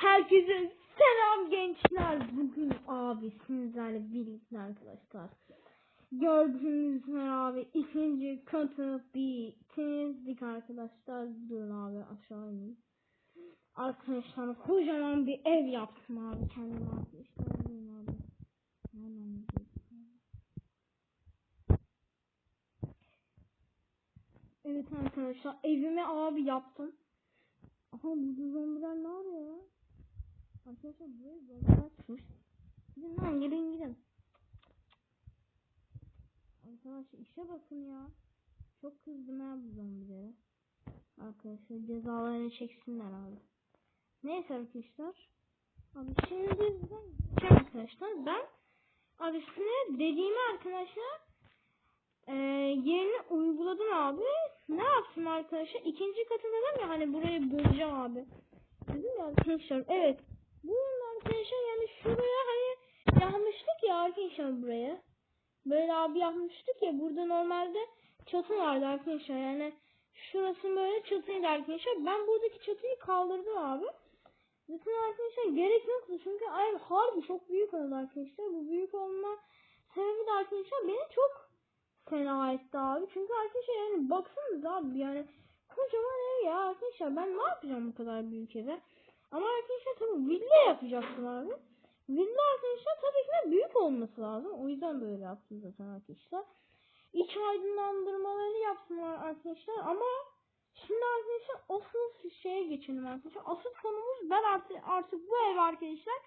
Herkese selam gençler. Bugün abi sizlerle birlikte arkadaşlar. Gördüğünüz üzere abi ikinci katı bitirdik arkadaşlar. Durun abi aşağı ineyim. Arkadaşlar kocaman bir ev yaptım abi kendime arkadaşlar. Durun abi. Nereden? Evet arkadaşlar evimi abi yaptım. Aha bu zombiler ne ya? Arkadaşlar buraya zombiler çıkmış. Gidin lan gelin gidin. Arkadaşlar işe bakın ya. Çok kızdım ha bu zombilere. Arkadaşlar cezalarını çeksinler abi. Neyse arkadaşlar. Abi şimdi ben gideceğim arkadaşlar. Ben abi size dediğimi arkadaşlar e, yerini uyguladım abi. Ne yaptım arkadaşlar? İkinci katı dedim ya hani burayı böleceğim abi. Dedim ya arkadaşlar evet. Bunun arkadaşlar yani şuraya hani yapmıştık ya arkadaşlar buraya. Böyle abi yapmıştık ya burada normalde çatı vardı arkadaşlar yani şurası böyle çatıydı arkadaşlar. Ben buradaki çatıyı kaldırdım abi. Zaten arkadaşlar gerek yoktu çünkü ay harbi çok büyük oldu arkadaşlar. Bu büyük olma sebebi de arkadaşlar beni çok fena etti abi. Çünkü arkadaşlar yani baksanıza abi yani kocaman ev ya arkadaşlar ben ne yapacağım bu kadar büyük eve. Ama arkadaşlar tabii villa yapacaktım abi. Villa arkadaşlar tabii ki de büyük olması lazım. O yüzden böyle yaptım zaten arkadaşlar. İç aydınlandırmaları yaptım arkadaşlar ama şimdi arkadaşlar asıl şeye geçelim arkadaşlar. Asıl konumuz ben artık, artık bu ev arkadaşlar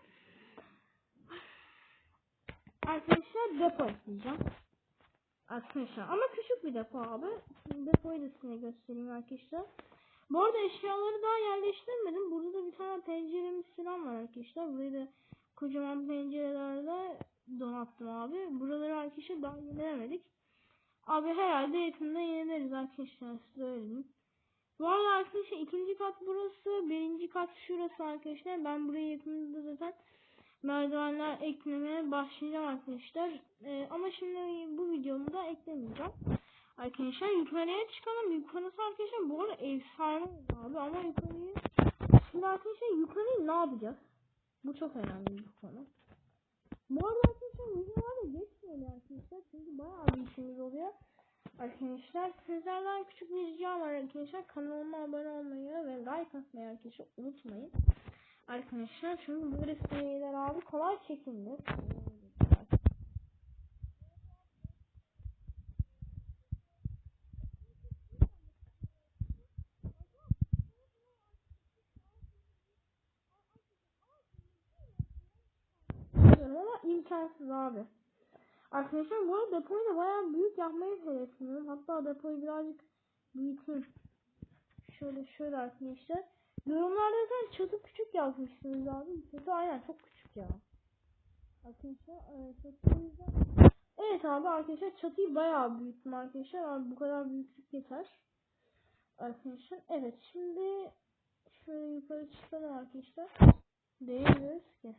arkadaşlar depo ekleyeceğim. Arkadaşlar ama küçük bir depo abi. Şimdi depoyu da size göstereyim arkadaşlar. Bu arada eşyaları daha yerleştirmedim. Burada da bir tane penceremiz falan var arkadaşlar. Burayı da kocaman pencerelerle donattım abi. Buraları arkadaşlar daha yenilemedik. Abi herhalde yakında yenileriz arkadaşlar size. Bu arada arkadaşlar ikinci kat burası. Birinci kat şurası arkadaşlar. Ben buraya yakında zaten merdivenler eklemeye başlayacağım arkadaşlar. Ee, ama şimdi bu videomda eklemeyeceğim. Arkadaşlar yukarıya çıkalım. Yukarısı arkadaşlar bu arada efsane abi ama yukarıyı şimdi arkadaşlar yukarıyı ne yapacağız? Bu çok önemli bir konu. Bu arada arkadaşlar videolarda geçmiyor arkadaşlar çünkü bayağı bir işimiz oluyor. Arkadaşlar sizlerden küçük bir ricam var arkadaşlar. Kanalıma abone olmayı ve like atmayı arkadaşlar unutmayın. Arkadaşlar çünkü böyle seriler abi kolay çekilir. Bilmiyorum imkansız abi. Arkadaşlar bu arada depoyu da bayağı büyük yapmayı hedefliyorum. Hatta depoyu birazcık büyüteyim. Şöyle şöyle arkadaşlar. Yorumlarda zaten çatı küçük yazmışsınız abi. Çatı aynen çok küçük ya. Arkadaşlar e, çatı. Evet abi arkadaşlar çatıyı bayağı büyüttüm arkadaşlar. Abi bu kadar büyüklük yeter. Arkadaşlar evet şimdi şöyle yukarı çıkalım arkadaşlar. Değmiyoruz ki.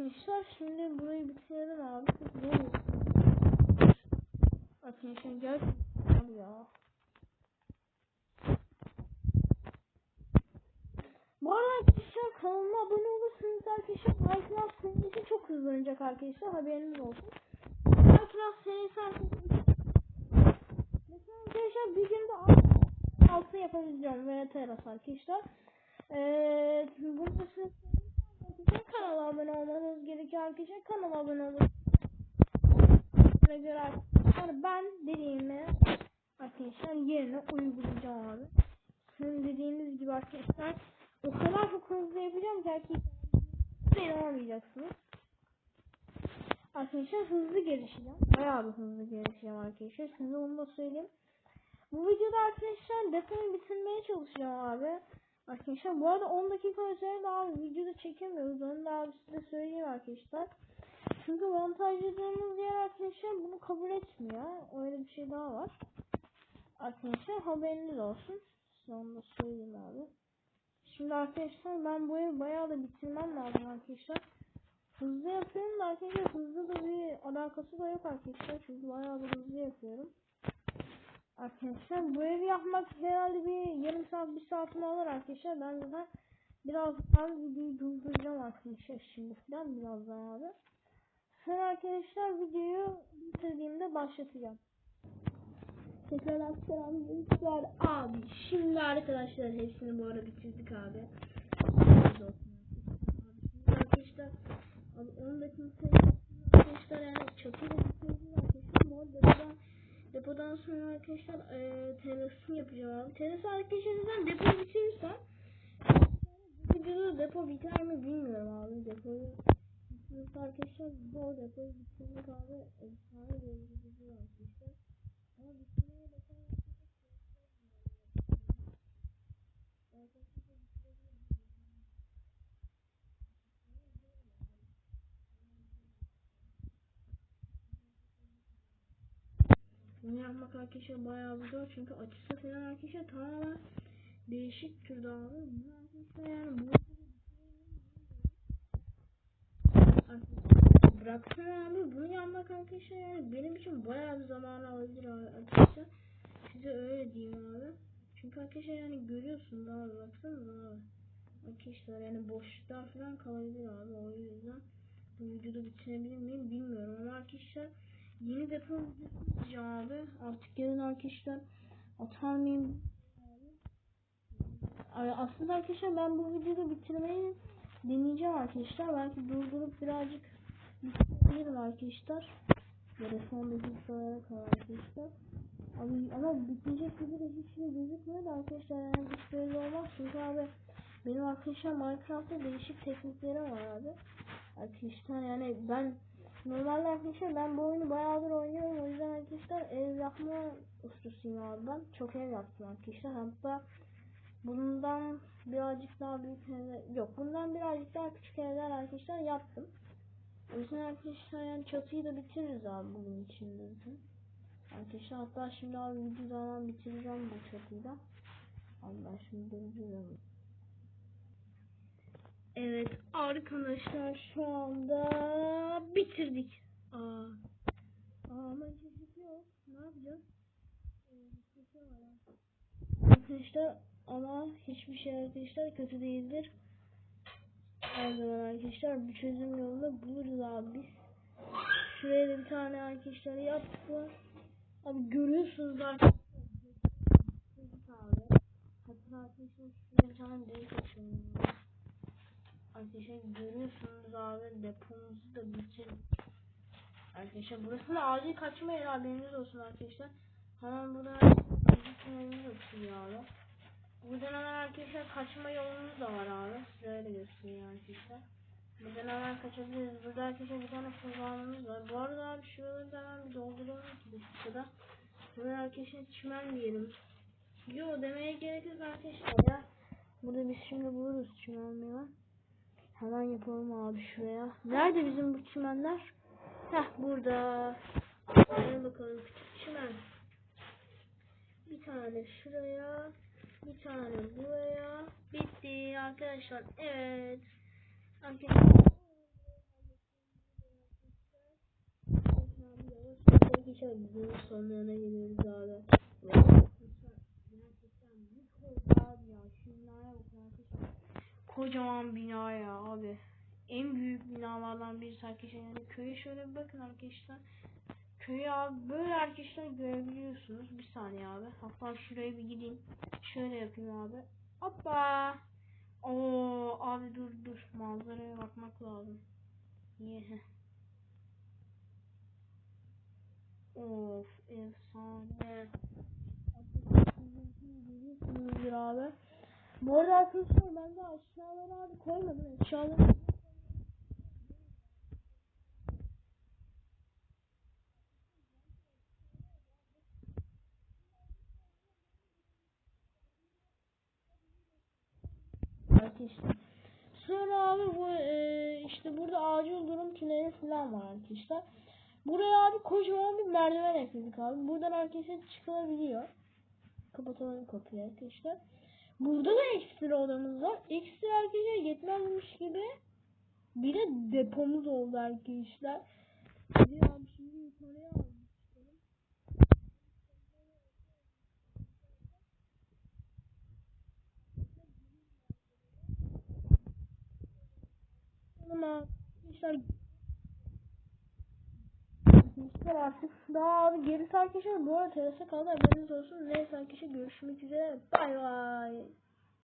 Arkadaşlar şimdi burayı bitirelim abi. Arkadaşlar abi ya. Bu arada arkadaşlar kanalıma abone olursanız arkadaşlar Minecraft serisi çok hızlanacak arkadaşlar haberiniz olsun. Minecraft serisi arkadaşlar Mesela arkadaşlar bir günde alt- altı yapabileceğim veya teras arkadaşlar. Eee bunu da arkadaşlar kanala abone olmanız gerekiyor arkadaşlar. Kanala abone. Buna göre arkadaşlar ben dediğimi arkadaşlar yerine uygulayacağım abi. Sizin dediğiniz gibi arkadaşlar o kadar çok hızlı yapacağım ki arkadaşlar inanamayacaksınız. Arkadaşlar hızlı gelişeceğim. Bayağı bir hızlı gelişeceğim arkadaşlar. Size onu da söyleyeyim. Bu videoda arkadaşlar depoyu bitirmeye çalışacağım abi. Arkadaşlar bu arada 10 dakika üzerinde abi videoda çekemiyoruz. Onu da abi size söyleyeyim arkadaşlar. Çünkü montajladığımız yer arkadaşlar bunu kabul etmiyor. Öyle bir şey daha var. Arkadaşlar haberiniz olsun. Size onu da söyleyeyim abi. Şimdi arkadaşlar ben bu evi bayağı da bitirmem lazım arkadaşlar. Hızlı yapıyorum da arkadaşlar hızlı da bir alakası da yok arkadaşlar. Çünkü bayağı da hızlı yapıyorum. Arkadaşlar bu evi yapmak herhalde bir yarım saat bir saatimi alır arkadaşlar. Ben zaten biraz daha videoyu durduracağım arkadaşlar şimdi falan biraz daha abi. Sonra arkadaşlar videoyu bitirdiğimde başlatacağım. Tekrar selam gençler abi. Şimdi arkadaşlar hepsini bu ara bitirdik abi. Arkadaşlar abi 10 dakika arkadaşlar yani çatıyla bitirdik arkadaşlar. Bu depodan, sonra arkadaşlar e, terasını yapacağım abi. Terası arkadaşlar zaten depo bitirirsem bu videoda depo biter mi bilmiyorum abi. Depoyu bitirirse arkadaşlar bu depoyu bitirdik abi. Efsane bir video arkadaşlar. Ama bitirmeye Bunu yapmak arkadaşlar bayağı zor çünkü açısı falan arkadaşlar tamamen değişik türde arkadaşlar yani bu bıraksın abi bunu yapmak arkadaşlar yani benim için bayağı bir zaman alabilir abi arkadaşlar. Size öyle diyeyim abi. Çünkü arkadaşlar yani görüyorsunuz abi baksanıza abi. Arkadaşlar yani boşluklar falan kalabilir abi o yüzden bu videoda bitirebilir miyim bilmiyorum ama arkadaşlar yeni depo atacağım abi. Artık yarın arkadaşlar atar mıyım? Aslında arkadaşlar ben bu videoda bitirmeyi deneyeceğim arkadaşlar. Belki durdurup birazcık bitirebilirim arkadaşlar. Ya da son dakikalara kadar arkadaşlar. Abi, ama bitecek gibi de hiç şey gözükmüyor da arkadaşlar yani hiç belli olmaz. Çünkü abi benim arkadaşlar Minecraft'ta değişik tekniklerim var abi. Arkadaşlar yani ben normalde arkadaşlar ben bu oyunu bayağıdır oynuyorum. O yüzden arkadaşlar ev yapma ustasıyım abi ben. Çok ev yaptım arkadaşlar. Hatta bundan birazcık daha büyük evler yok bundan birazcık daha küçük evler arkadaşlar yaptım. O yüzden arkadaşlar yani çatıyı da bitiririz abi bugün içinde. Arkadaşlar hatta şimdi abi videodan bitireceğim bu çatıyı da. Ben şimdi durduruyorum. Evet arkadaşlar şu anda bitirdik. Aa. Aa ama çocuk yok. Ne yapacağız? Ee, var. Arkadaşlar ama hiçbir şey arkadaşlar kötü değildir. Her zaman arkadaşlar bir çözüm yolunu buluruz abi biz. Şuraya da bir tane arkadaşlar yaptık. Abi görüyorsunuz arkadaşlar. Hatta arkadaşlar şuraya bir tane delik açıyorum. Arkadaşlar görüyorsunuz abi depomuzu da bitirdik. Arkadaşlar burası acil kaçma yeri haberiniz olsun arkadaşlar. Hemen burada acil tünelimiz açılıyor abi. Buradan hemen arkadaşlar kaçma yolumuz da var abi. Size öyle göstereyim arkadaşlar. Buradan hemen kaçabiliriz. Burada arkadaşlar bir tane kurbanımız var. Bu arada abi şuraları da hemen bir dolduralım ki dakikada. Burada arkadaşlar çimen diyelim. Yo demeye gerek yok arkadaşlar ya. Burada biz şimdi buluruz çimenliği. Hemen yapalım abi şuraya. Nerede bizim bu çimenler? Heh burada. Hadi bakalım küçük çimen. Bir tane şuraya. Bir tane buraya. Bitti arkadaşlar. Evet. Arkadaşlar. Arkadaşlar videonun sonlarına geliyoruz abi. Gerçekten oldu abi ya. Şunlara bakın arkadaşlar. Kocaman bina ya abi. En büyük binalardan birisi arkadaşlar. Yani köye şöyle bir bakın arkadaşlar. Köyü abi böyle arkadaşlar görebiliyorsunuz. Bir saniye abi. Hatta şuraya bir gideyim. Şöyle yapayım abi. Hoppa. Oo abi dur dur. Manzaraya bakmak lazım. Niye? Of efsane. Görüyorsunuzdur abi. Bu arada arkadaşlar ben de aşağılara abi koymadım. Aşağılara arkadaşlar. Sonra abi bu e, işte burada acil durum tüneli falan var arkadaşlar. Buraya abi kocaman bir merdiven ekledik abi. Buradan arkadaşlar çıkılabiliyor. Kapatalım kapıyı arkadaşlar. Burada da ekstra odamız var. Ekstra arkadaşlar yetmezmiş gibi bir de depomuz oldu arkadaşlar. Bir şimdi yukarıya aldım. Arkadaşlar Arkadaşlar artık daha abi gerisi arkadaşlar bu arada terasa kaldı haberiniz olsun. Neyse arkadaşlar görüşmek üzere. Bay bay.